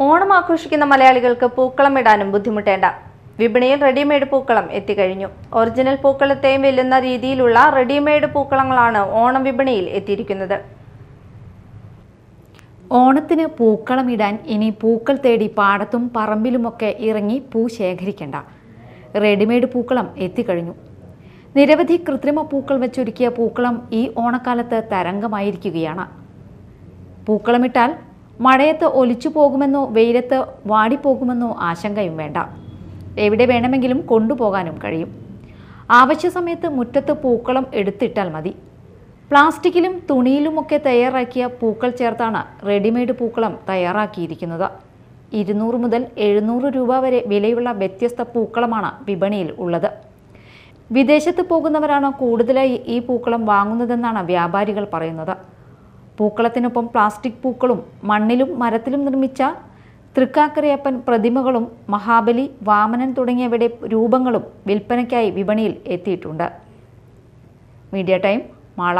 ഓണം ആഘോഷിക്കുന്ന മലയാളികൾക്ക് പൂക്കളം ഇടാനും ബുദ്ധിമുട്ടേണ്ട. വിപണിയിൽ റെഡിമെയ്ഡ് പൂക്കളം എത്തിക്കഴിഞ്ഞു. ഒറിജിനൽ പൂക്കളത്തെയും വെല്ലുന്ന രീതിയിലുള്ള റെഡിമെയ്ഡ് പൂക്കളങ്ങളാണ് ഓണം വിപണിയിൽ എത്തിയിരിക്കുന്നത്. ഓണത്തിന് പൂക്കളം ഇടാൻ ഇനി പൂക്കൾ തേടി പാടത്തും പറമ്പിലുമൊക്കെ ഇറങ്ങി പൂ ശേഖരിക്കേണ്ട. റെഡിമെയ്ഡ് പൂക്കളം എത്തിക്കഴിഞ്ഞു. നിരവധി കൃത്രിമ പൂക്കൾ വെച്ചൊരുക്കിയ പൂക്കളം ഈ ഓണക്കാലത്ത് തരംഗമായിരിക്കുകയാണ്. പൂക്കളമിട്ടാൽ മഴയത്ത് ഒലിച്ചു പോകുമെന്നോ വെയിലത്ത് വാടിപ്പോകുമെന്നോ ആശങ്കയും വേണ്ട. എവിടെ വേണമെങ്കിലും കൊണ്ടുപോകാനും കഴിയും. ആവശ്യ സമയത്ത് മുറ്റത്ത് പൂക്കളം എടുത്തിട്ടാൽ മതി. പ്ലാസ്റ്റിക്കിലും തുണിയിലുമൊക്കെ തയ്യാറാക്കിയ പൂക്കൾ ചേർത്താണ് റെഡിമെയ്ഡ് പൂക്കളം തയ്യാറാക്കിയിരിക്കുന്നത്. ഇരുന്നൂറ് മുതൽ എഴുന്നൂറ് രൂപ വരെ വിലയുള്ള വ്യത്യസ്ത പൂക്കളമാണ് വിപണിയിൽ ഉള്ളത്. വിദേശത്ത് പോകുന്നവരാണ് കൂടുതലായി ഈ പൂക്കളം വാങ്ങുന്നതെന്നാണ് വ്യാപാരികൾ പറയുന്നത്. പൂക്കളത്തിനൊപ്പം പ്ലാസ്റ്റിക് പൂക്കളും മണ്ണിലും മരത്തിലും നിർമ്മിച്ച തൃക്കാക്കരയപ്പൻ പ്രതിമകളും മഹാബലി വാമനൻ തുടങ്ങിയവയുടെ രൂപങ്ങളും വിൽപ്പനയ്ക്കായി വിപണിയിൽ എത്തിയിട്ടുണ്ട്. Media time Mala.